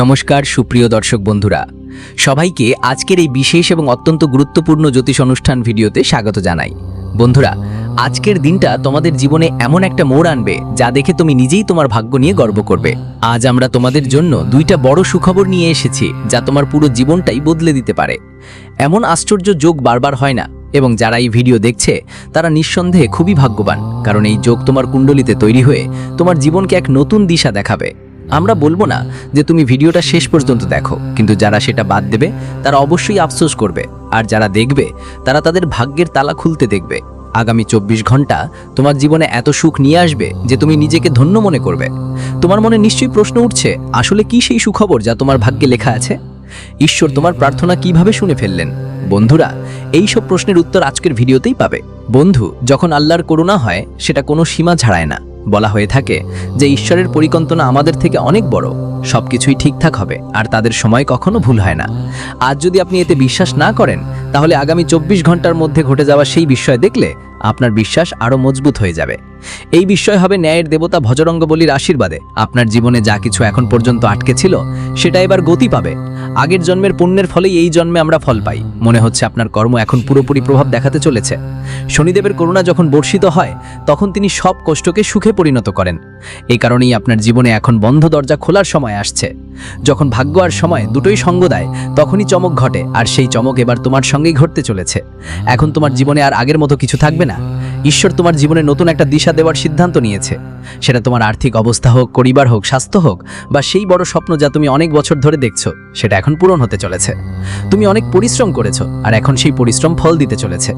নমস্কার, সুপ্রিয় দর্শক বন্ধুরা। সবাইকে আজকের এই বিশেষ এবং অত্যন্ত গুরুত্বপূর্ণ জ্যোতিষ অনুষ্ঠান ভিডিওতে স্বাগত জানাই। বন্ধুরা, আজকের দিনটা তোমাদের জীবনে এমন একটা মোড় আনবে যা দেখে তুমি নিজেই তোমার ভাগ্য নিয়ে গর্ব করবে। আজ আমরা তোমাদের জন্য দুইটা বড় সুখবর নিয়ে এসেছি যা তোমার পুরো জীবনটাই বদলে দিতে পারে। এমন আশ্চর্য যোগ বারবার হয় না, এবং যারা এই ভিডিও দেখছে, তারা নিঃসন্দেহে খুবই ভাগ্যবান, কারণ এই যোগ তোমার কুণ্ডলিতে তৈরি হয়ে তোমার জীবনকে এক নতুন দিশা দেখাবে। আমরা বলব না যে তুমি ভিডিওটা শেষ পর্যন্ত দেখো, কিন্তু যারা সেটা বাদ দেবে, তারা অবশ্যই আফসোস করবে, আর যারা দেখবে, তারা তাদের ভাগ্যের তালা খুলতে দেখবে। আগামী চব্বিশ ঘণ্টা তোমার জীবনে এত সুখ নিয়ে আসবে যে তুমি নিজেকে ধন্য মনে করবে। তোমার মনে নিশ্চয়ই প্রশ্ন উঠছে, আসলে কি সেই সুখবর যা তোমার ভাগ্যে লেখা আছে? ঈশ্বর তোমার প্রার্থনা কীভাবে শুনে ফেললেন? বন্ধুরা, এই সব প্রশ্নের উত্তর আজকের ভিডিওতেই পাবে। বন্ধু, যখন আল্লাহর করুণা হয়, সেটা কোনো সীমা ছাড়ায় না। বলা হয়ে থাকে যে ঈশ্বরের পরিকল্পনা আমাদের থেকে অনেক বড় সব কিছুই ঠিকঠাক হবে, আর তাদের সময় কখনো ভুল হয় না। আজ যদি আপনি এতে বিশ্বাস না করেন, তাহলে আগামী চব্বিশ ঘণ্টার মধ্যে ঘটে যাওয়া সেই বিষয় দেখলে আপনার বিশ্বাস আরও মজবুত হয়ে যাবে। এই বিষয় হবে ন্যায়ের দেবতা ভজরঙ্গ বলির আশীর্বাদে। আপনার জীবনে যা কিছু এখন পর্যন্ত আটকে ছিল, সেটা এবার গতি পাবে। আগের জন্মের পুণ্যের ফলেই এই জন্মে আমরা ফল পাই। মনে হচ্ছে আপনার কর্ম এখন পুরোপুরি প্রভাব দেখাতে চলেছে। শনিদেবের করুণা যখন বর্ষিত হয়, তখন তিনি সব কষ্টকে সুখে পরিণত করেন। এই কারণেই আপনার জীবনে এখন বন্ধ দরজা খোলার সময় আসছে। যখন ভাগ্য আর সময় দুটোই সঙ্গ দেয়, তখনই চমক ঘটে, আর সেই চমক এবার তোমার সঙ্গেই ঘটতে চলেছে। এখন তোমার জীবনে আর আগের মতো কিছু থাকবে না। ঈশ্বর তোমার জীবনে নতুন একটা দিশা দেওয়ার সিদ্ধান্ত নিয়েছে। সেটা তোমার আর্থিক অবস্থা হোক, পরিবার হোক, স্বাস্থ্য হোক, বা সেই বড় স্বপ্ন যা তুমি অনেক বছর ধরে দেখছ, সেটা এখন পূরণ হতে চলেছে। তুমি অনেক পরিশ্রম করেছ, আর এখন সেই পরিশ্রম ফল দিতে চলেছে।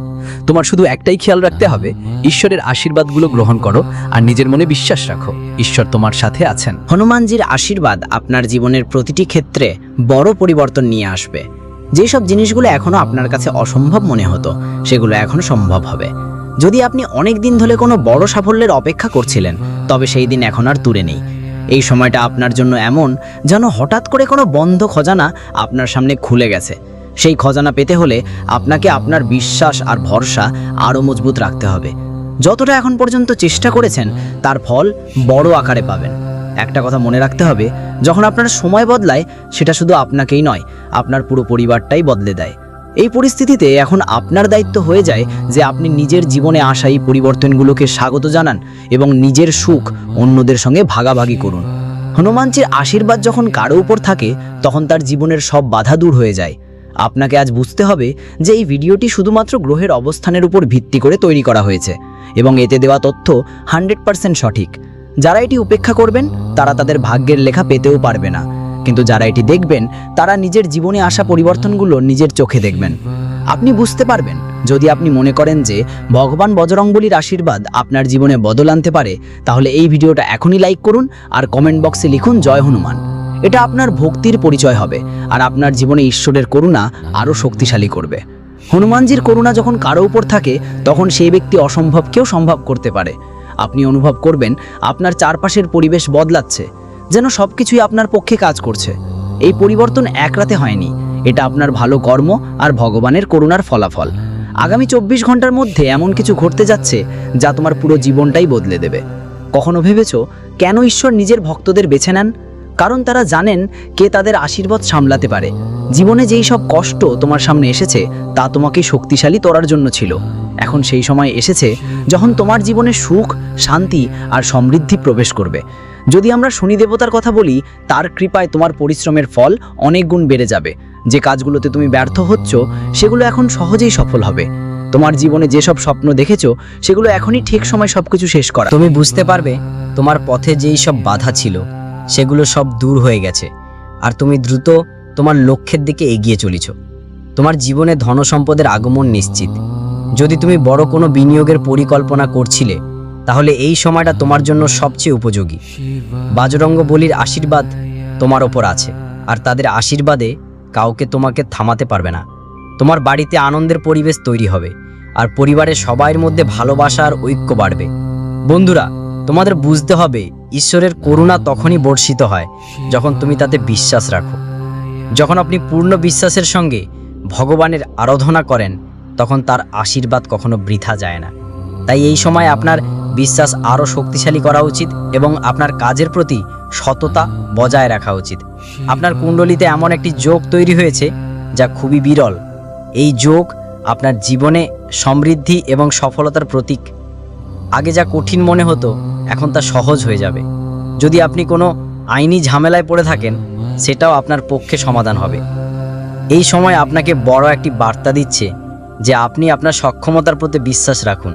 তোমার শুধু একটাই খেয়াল রাখতে হবে, ঈশ্বরের আশীর্বাদগুলো গ্রহণ করো, আর নিজের মনে বিশ্বাস রাখো, ঈশ্বর তোমার সাথে আছেন। হনুমানজির আশীর্বাদ আপনার জীবনের প্রতিটি ক্ষেত্রে বড় পরিবর্তন নিয়ে আসবে। যেসব জিনিসগুলো এখনও আপনার কাছে অসম্ভব মনে হতো, সেগুলো এখন সম্ভব হবে। যদি আপনি অনেক দিন ধরে কোনো বড় সাফল্যের অপেক্ষা করছিলেন, তবে সেই দিন এখন আর দূরে নেই। এই সময়টা আপনার জন্য এমন যেন হঠাৎ করে কোনো বন্ধ খজানা আপনার সামনে খুলে গেছে। সেই খজানা পেতে হলে আপনাকে আপনার বিশ্বাস আর ভরসা আরও মজবুত রাখতে হবে। যতটা এখন পর্যন্ত চেষ্টা করেছেন, তার ফল বড় আকারে পাবেন। একটা কথা মনে রাখতে হবে, যখন আপনার সময় বদলায়, সেটা শুধু আপনাকেই নয়, আপনার পুরো পরিবারটাই বদলে দেয়। এই পরিস্থিতিতে এখন আপনার দায়িত্ব হয়ে যায় যে আপনি নিজের জীবনে আসা এই পরিবর্তনগুলোকে স্বাগত জানান এবং নিজের সুখ অন্যদের সঙ্গে ভাগাভাগি করুন। হনুমানজির আশীর্বাদ যখন কারও উপর থাকে, তখন তার জীবনের সব বাধা দূর হয়ে যায়। আপনাকে আজ বুঝতে হবে যে এই ভিডিওটি শুধুমাত্র গ্রহের অবস্থানের উপর ভিত্তি করে তৈরি করা হয়েছে এবং এতে দেওয়া তথ্য হান্ড্রেড সঠিক। যারা এটি উপেক্ষা করবেন, তারা তাদের ভাগ্যের লেখা পেতেও পারবে না। কিন্তু যারা এটি দেখবেন, তারা নিজের জীবনে আসা পরিবর্তনগুলো নিজের চোখে দেখবেন। আপনি বুঝতে পারবেন, যদি আপনি মনে করেন যে ভগবান বজরংবলির আশীর্বাদ আপনার জীবনে বদল আনতে পারে, তাহলে এই ভিডিওটা এখনই লাইক করুন আর কমেন্ট বক্সে লিখুন জয় হনুমান। এটা আপনার ভক্তির পরিচয় হবে আর আপনার জীবনে ঈশ্বরের করুণা আরও শক্তিশালী করবে। হনুমানজির করুণা যখন কারও উপর থাকে, তখন সেই ব্যক্তি অসম্ভবকেও সম্ভব করতে পারে। আপনি অনুভব করবেন, আপনার চারপাশের পরিবেশ বদলাচ্ছে। যেন সব কিছুই আপনার পক্ষে কাজ করছে। এই পরিবর্তন এক রাতে হয়নি। এটা আপনার ভালো কর্ম আর ভগবানের করুণার ফলাফল। আগামী চব্বিশ ঘণ্টার মধ্যে এমন কিছু ঘটতে যাচ্ছে যা তোমার পুরো জীবনটাই বদলে দেবে। কখনো ভেবেছো, কেন ঈশ্বর নিজের ভক্তদের বেছে নেন? কারণ তারা জানেন কে তাদের আশীর্বাদ সামলাতে পারে। জীবনে যেই সব কষ্ট তোমার সামনে এসেছে, তা তোমাকে শক্তিশালী তোরার জন্য ছিল। এখন সেই সময় এসেছে যখন তোমার জীবনে সুখ, শান্তি আর সমৃদ্ধি প্রবেশ করবে। যদি আমরা শনি দেবতার কথা বলি, তার কৃপায় তোমার পরিশ্রমের ফল অনেক গুণ বেড়ে যাবে। যে কাজগুলোতে তুমি ব্যর্থ হচ্ছ, সেগুলো এখন সহজেই সফল হবে। তোমার জীবনে যেসব স্বপ্ন দেখেছ, সেগুলো এখনই ঠিক সময় সবকিছু শেষ করা। তুমি বুঝতে পারবে, তোমার পথে যেই সব বাধা ছিল, সেগুলো সব দূর হয়ে গেছে। আর তুমি দ্রুত তোমার লক্ষ্যের দিকে এগিয়ে চলেছ। তোমার জীবনে ধন সম্পদের আগমন নিশ্চিত। যদি তুমি বড় কোনো বিনিয়োগের পরিকল্পনা করছিলে তাহলে এই সময়টা তোমার জন্য সবচেয়ে উপযোগী। বাজরঙ্গ বলির আশীর্বাদ তোমার ওপর আছে, আর তাদের আশীর্বাদে কাউকে তোমাকে থামাতে পারবে না। তোমার বাড়িতে আনন্দের পরিবেশ তৈরি হবে, আর পরিবারের সবাইয়ের মধ্যে ভালোবাসা আর ঐক্য বাড়বে। বন্ধুরা, তোমাদের বুঝতে হবে, ঈশ্বরের করুণা তখনই বর্ষিত হয় যখন তুমি তাতে বিশ্বাস রাখো। যখন আপনি পূর্ণ বিশ্বাসের সঙ্গে ভগবানের আরাধনা করেন, তখন তার আশীর্বাদ কখনো বৃথা যায় না। তাই এই সময় আপনার বিশ্বাস আরও শক্তিশালী করা উচিত এবং আপনার কাজের প্রতি সততা বজায় রাখা উচিত। আপনার কুণ্ডলিতে এমন একটি যোগ তৈরি হয়েছে যা খুবই বিরল। এই যোগ আপনার জীবনে সমৃদ্ধি এবং সফলতার প্রতীক। আগে যা কঠিন মনে হতো, এখন তা সহজ হয়ে যাবে। যদি আপনি কোনো আইনি ঝামেলায় পড়ে থাকেন, সেটাও আপনার পক্ষে সমাধান হবে। এই সময় আপনাকে বড় একটি বার্তা দিচ্ছে যে আপনি আপনার সক্ষমতার প্রতি বিশ্বাস রাখুন।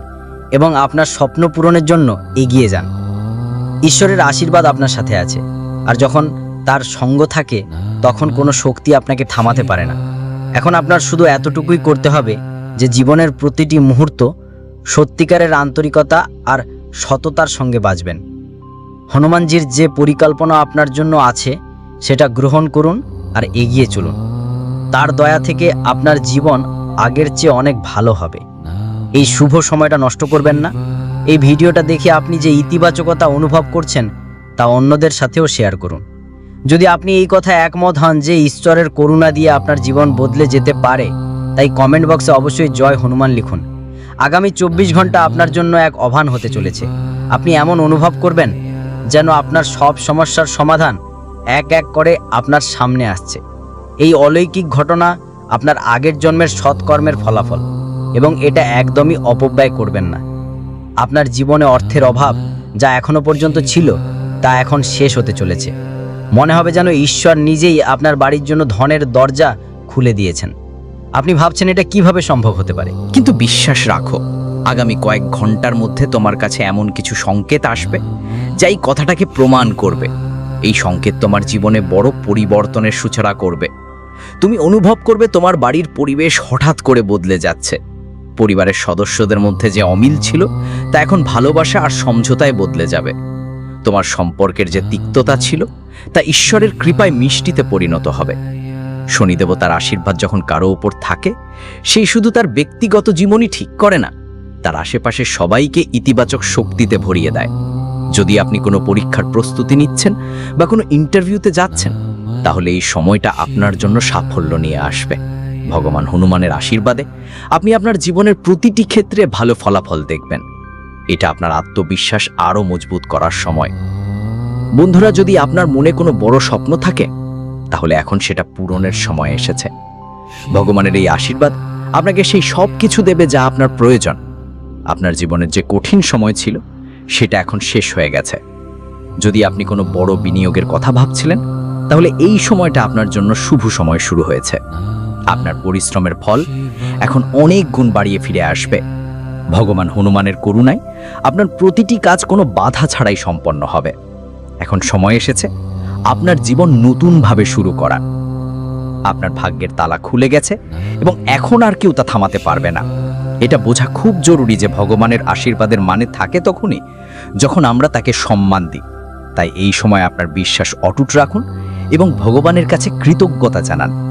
এবং আপনার স্বপ্ন পূরণের জন্য এগিয়ে যান। ঈশ্বরের আশীর্বাদ আপনার সাথে আছে। আর যখন তার সঙ্গ থাকে, তখন কোনো শক্তি আপনাকে থামাতে পারে না। এখন আপনার শুধু এতটুকুই করতে হবে যে জীবনের প্রতিটি মুহূর্ত সত্যিকারের আন্তরিকতা আর সততার সঙ্গে বাঁচবেন। হনুমানজির যে পরিকল্পনা আপনার জন্য আছে, সেটা গ্রহণ করুন আর এগিয়ে চলুন। তার দয়া থেকে আপনার জীবন আগের চেয়ে অনেক ভালো হবে। এই শুভ সময়টা নষ্ট করবেন না। এই ভিডিওটা দেখে আপনি যে ইতিবাচকতা অনুভব করছেন, তা অন্যদের সাথেও শেয়ার করুন। যদি আপনি এই কথা একমত হন যে ঈশ্বরের করুণা দিয়ে আপনার জীবন বদলে যেতে পারে, তাই কমেন্ট বক্সে অবশ্যই জয় হনুমান লিখুন। আগামী চব্বিশ ঘণ্টা আপনার জন্য এক অভান হতে চলেছে। আপনি এমন অনুভব করবেন যেন আপনার সব সমস্যার সমাধান এক এক করে আপনার সামনে আসছে। এই অলৌকিক ঘটনা আপনার আগের জন্মের সৎকর্মের ফলাফল। এবং এটা একদমই অপব্যয় করবেন না। আপনার জীবনে অর্থের অভাব যা এখনও পর্যন্ত ছিল, তা এখন শেষ হতে চলেছে। মনে হবে যেন ঈশ্বর নিজেই আপনার বাড়ির জন্য ধনের দরজা খুলে দিয়েছেন। আপনি ভাবছেন এটা কীভাবে সম্ভব হতে পারে? কিন্তু বিশ্বাস রাখো, আগামী কয়েক ঘণ্টার মধ্যে তোমার কাছে এমন কিছু সংকেত আসবে, যা এই কথাটাকে প্রমাণ করবে। এই সংকেত তোমার জীবনে বড় পরিবর্তনের সূচনা করবে। তুমি অনুভব করবে তোমার বাড়ির পরিবেশ হঠাৎ করে বদলে যাচ্ছে। পরিবারের সদস্যদের মধ্যে যে অমিল ছিল, তা এখন ভালোবাসা আর সমঝোতায় বদলে যাবে। তোমার সম্পর্কের যে তিক্ততা ছিল, তা ঈশ্বরের কৃপায় মিষ্টিতে পরিণত হবে। শনিদেবতার আশীর্বাদ যখন কারও ওপর থাকে সেই শুধু তার ব্যক্তিগত জীবনই ঠিক করে না, তার আশেপাশে সবাইকে ইতিবাচক শক্তিতে ভরিয়ে দেয়। যদি আপনি কোনো পরীক্ষার প্রস্তুতি নিচ্ছেন বা কোনো ইন্টারভিউতে যাচ্ছেন, তাহলে এই সময়টা আপনার জন্য সাফল্য নিয়ে আসবে। ভগবান হনুমানের আশীর্বাদে আপনি আপনার জীবনের প্রতিটি ক্ষেত্রে ভালো ফলাফল দেখবেন। এটা আপনার আত্মবিশ্বাস আরও মজবুত করার সময়। বন্ধুরা, যদি আপনার মনে কোনো বড় স্বপ্ন থাকে, তাহলে এখন সেটা পূরণের সময় এসেছে। ভগবানের এই আশীর্বাদ আপনাকে সেই সব কিছু দেবে যা আপনার প্রয়োজন। আপনার জীবনের যে কঠিন সময় ছিল, সেটা এখন শেষ হয়ে গেছে। যদি আপনি কোনো বড় বিনিয়োগের কথা ভাবছিলেন, তাহলে এই সময়টা আপনার জন্য শুভ সময় শুরু হয়েছে। আপনার পরিশ্রমের ফল এখন অনেক গুণ বাড়িয়ে ফিরে আসবে। ভগবান হনুমানের করুণায় আপনার প্রতিটি কাজ কোনো বাধা ছাড়াই সম্পন্ন হবে। এখন সময় এসেছে, আপনার জীবন নতুনভাবে শুরু করা আপনার ভাগ্যের তালা খুলে গেছে এবং এখন আর কেউ তা থামাতে পারবে না। এটা বোঝা খুব জরুরি যে ভগবানের আশীর্বাদের মানে থাকে তখনই যখন আমরা তাকে সম্মান দিই। তাই এই সময় আপনার বিশ্বাস অটুট রাখুন এবং ভগবানের কাছে কৃতজ্ঞতা জানান।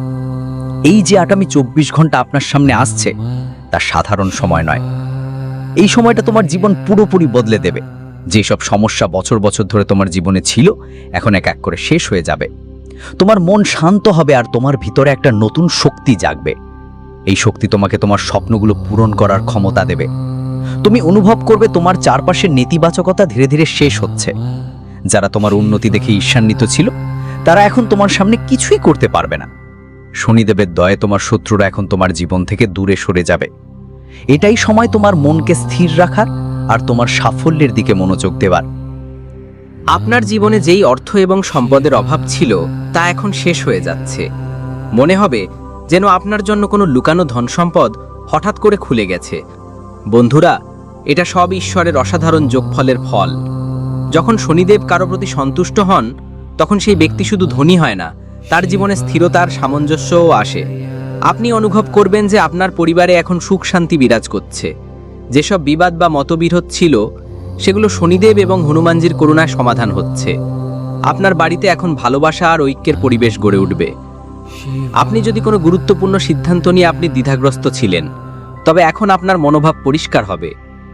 এই যে আগামী চব্বিশ ঘণ্টা আপনার সামনে আসছে, তা সাধারণ সময় নয়। এই সময়টা তোমার জীবন পুরোপুরি বদলে দেবে। যেসব সমস্যা বছর বছর ধরে তোমার জীবনে ছিল, এখন এক এক করে শেষ হয়ে যাবে। তোমার মন শান্ত হবে আর তোমার ভিতরে একটা নতুন শক্তি জাগবে। এই শক্তি তোমাকে তোমার স্বপ্নগুলো পূরণ করার ক্ষমতা দেবে। তুমি অনুভব করবে তোমার চারপাশের নেতিবাচকতা ধীরে ধীরে শেষ হচ্ছে। যারা তোমার উন্নতি দেখে ঈর্ষান্বিত ছিল, তারা এখন তোমার সামনে কিছুই করতে পারবে না। শনিদেবের দয়ে তোমার শত্রুরা এখন তোমার জীবন থেকে দূরে সরে যাবে। এটাই সময় তোমার মনকে স্থির রাখার আর তোমার সাফল্যের দিকে মনোযোগ দেওয়ার আপনার জীবনে যেই অর্থ এবং সম্পদের অভাব ছিল, তা এখন শেষ হয়ে যাচ্ছে। মনে হবে যেন আপনার জন্য কোনো লুকানো ধন সম্পদ হঠাৎ করে খুলে গেছে। বন্ধুরা, এটা সব ঈশ্বরের অসাধারণ যোগফলের ফল। যখন শনিদেব কারও প্রতি সন্তুষ্ট হন, তখন সেই ব্যক্তি শুধু ধনী হয় না তার জীবনে স্থিরতার সামঞ্জস্যও আসে। আপনি অনুভব করবেন যে আপনার পরিবারে এখন সুখ শান্তি বিরাজ করছে। যেসব বিবাদ বা মতবিরোধ ছিল, সেগুলো শনিদেব এবং হনুমানজির করুণায় সমাধান হচ্ছে। আপনার বাড়িতে এখন ভালোবাসা আর ঐক্যের পরিবেশ গড়ে উঠবে। আপনি যদি কোনো গুরুত্বপূর্ণ সিদ্ধান্ত নিয়ে আপনি দ্বিধাগ্রস্ত ছিলেন, তবে এখন আপনার মনোভাব পরিষ্কার হবে।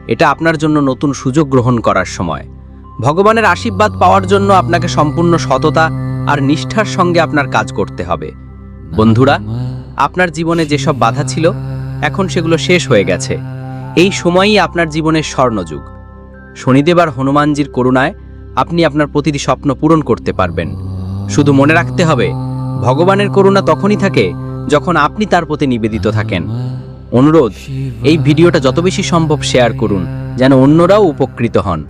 এটা আপনার জন্য নতুন সুযোগ গ্রহণ করার সময়। ভগবানের আশীর্বাদ পাওয়ার জন্য আপনাকে সম্পূর্ণ সততা আর নিষ্ঠার সঙ্গে আপনার কাজ করতে হবে। বন্ধুরা, আপনার জীবনে যেসব বাধা ছিল, এখন সেগুলো শেষ হয়ে গেছে। এই সময়ই আপনার জীবনের স্বর্ণযুগ। শনিদেব আর হনুমানজির করুণায় আপনি আপনার প্রতিটি স্বপ্ন পূরণ করতে পারবেন। শুধু মনে রাখতে হবে, ভগবানের করুণা তখনই থাকে যখন আপনি তার প্রতি নিবেদিত থাকেন। অনুরোধ, এই ভিডিওটা যত বেশি সম্ভব শেয়ার করুন, যেন অন্যরাও উপকৃত হন।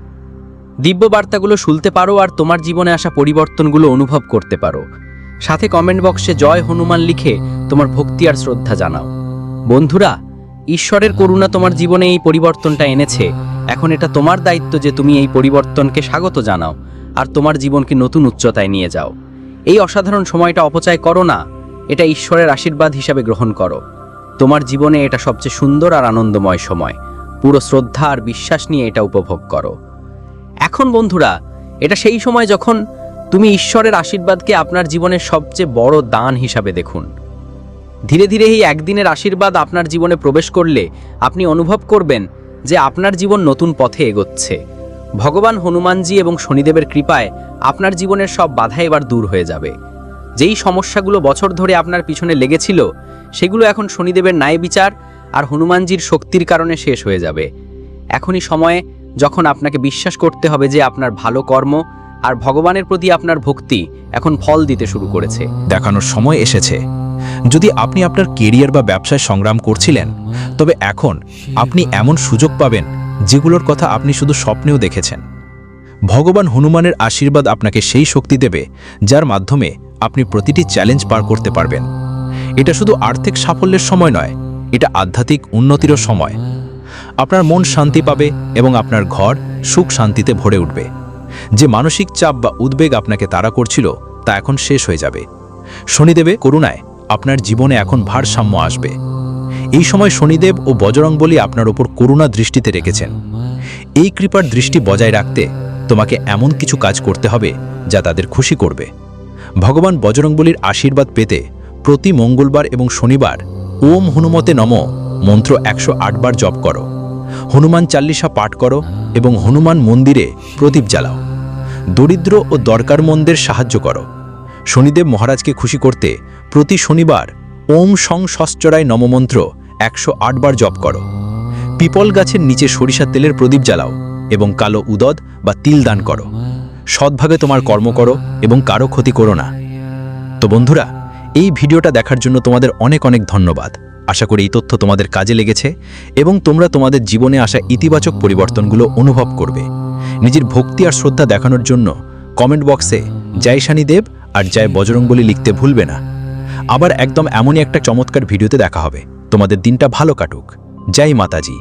দিব্য বার্তাগুলো শুনতে পারো আর তোমার জীবনে আসা পরিবর্তনগুলো অনুভব করতে পারো। সাথে কমেন্ট বক্সে জয় হনুমান লিখে তোমার ভক্তি আর শ্রদ্ধা জানাও। বন্ধুরা, ঈশ্বরের করুণা তোমার জীবনে এই পরিবর্তনটা এনেছে। এখন এটা তোমার দায়িত্ব যে তুমি এই পরিবর্তনকে স্বাগত জানাও আর তোমার জীবনকে নতুন উচ্চতায় নিয়ে যাও। এই অসাধারণ সময়টা অপচয় করো না, এটা ঈশ্বরের আশীর্বাদ হিসাবে গ্রহণ করো। তোমার জীবনে এটা সবচেয়ে সুন্দর আর আনন্দময় সময়। পুরো শ্রদ্ধা আর বিশ্বাস নিয়ে এটা উপভোগ করো। এখন বন্ধুরা, এটা সেই সময় যখন তুমি ঈশ্বরের আশীর্বাদকে আপনার জীবনের সবচেয়ে বড় দান হিসাবে দেখুন। ধীরে ধীরে এই একদিনের আশীর্বাদ আপনার জীবনে প্রবেশ করলে আপনি অনুভব করবেন যে আপনার জীবন নতুন পথে এগোচ্ছে। ভগবান হনুমানজি এবং শনিদেবের কৃপায় আপনার জীবনের সব বাধা এবার দূর হয়ে যাবে। যেই সমস্যাগুলো বছর ধরে আপনার পিছনে লেগেছিল, সেগুলো এখন শনিদেবের ন্যায় বিচার আর হনুমানজির শক্তির কারণে শেষ হয়ে যাবে। এখনই সময়ে যখন আপনাকে বিশ্বাস করতে হবে যে আপনার ভালো কর্ম আর ভগবানের প্রতি আপনার ভক্তি এখন ফল দিতে শুরু করেছে। দেখানোর সময় এসেছে। যদি আপনি আপনার কেরিয়ার বা ব্যবসায় সংগ্রাম করছিলেন, তবে এখন আপনি এমন সুযোগ পাবেন যেগুলোর কথা আপনি শুধু স্বপ্নেও দেখেছেন। ভগবান হনুমানের আশীর্বাদ আপনাকে সেই শক্তি দেবে যার মাধ্যমে আপনি প্রতিটি চ্যালেঞ্জ পার করতে পারবেন। এটা শুধু আর্থিক সাফল্যের সময় নয়, এটা আধ্যাত্মিক উন্নতিরও সময়। আপনার মন শান্তি পাবে এবং আপনার ঘর সুখ শান্তিতে ভরে উঠবে। যে মানসিক চাপ বা উদ্বেগ আপনাকে তাড়া করছিল, তা এখন শেষ হয়ে যাবে। শনিদেবে করুণায় আপনার জীবনে এখন ভারসাম্য আসবে। এই সময় শনিদেব ও বজরংবলী আপনার ওপর করুণা দৃষ্টিতে রেখেছেন। এই কৃপার দৃষ্টি বজায় রাখতে তোমাকে এমন কিছু কাজ করতে হবে যা তাদের খুশি করবে। ভগবান বজরংবলীর আশীর্বাদ পেতে প্রতি মঙ্গলবার এবং শনিবার ওম হনুমতে নম মন্ত্র একশো বার জপ করো। হনুমান চাল্লিশা পাঠ করো এবং হনুমান মন্দিরে প্রদীপ জ্বালাও। দরিদ্র ও দরকারমন্দের সাহায্য করো। শনিদেব মহারাজকে খুশি করতে প্রতি শনিবার ওম সং সশ্চরায় নমমন্ত্র একশো বার জপ করো। পিপল গাছের নিচে সরিষার তেলের প্রদীপ জ্বালাও এবং কালো উদদ বা তিল দান করো। সৎভাবে তোমার কর্ম করো এবং কারও ক্ষতি করো না। তো বন্ধুরা, এই ভিডিওটা দেখার জন্য তোমাদের অনেক অনেক ধন্যবাদ। আশা করি এই তথ্য তোমাদের কাজে লেগেছে এবং তোমরা তোমাদের জীবনে আসা ইতিবাচক পরিবর্তনগুলো অনুভব করবে। নিজের ভক্তি আর শ্রদ্ধা দেখানোর জন্য কমেন্ট বক্সে জয় শানি দেব আর জয় বজরঙ্গলী লিখতে ভুলবে না। আবার একদম এমনই একটা চমৎকার ভিডিওতে দেখা হবে। তোমাদের দিনটা ভালো কাটুক। জয় মাতাজি।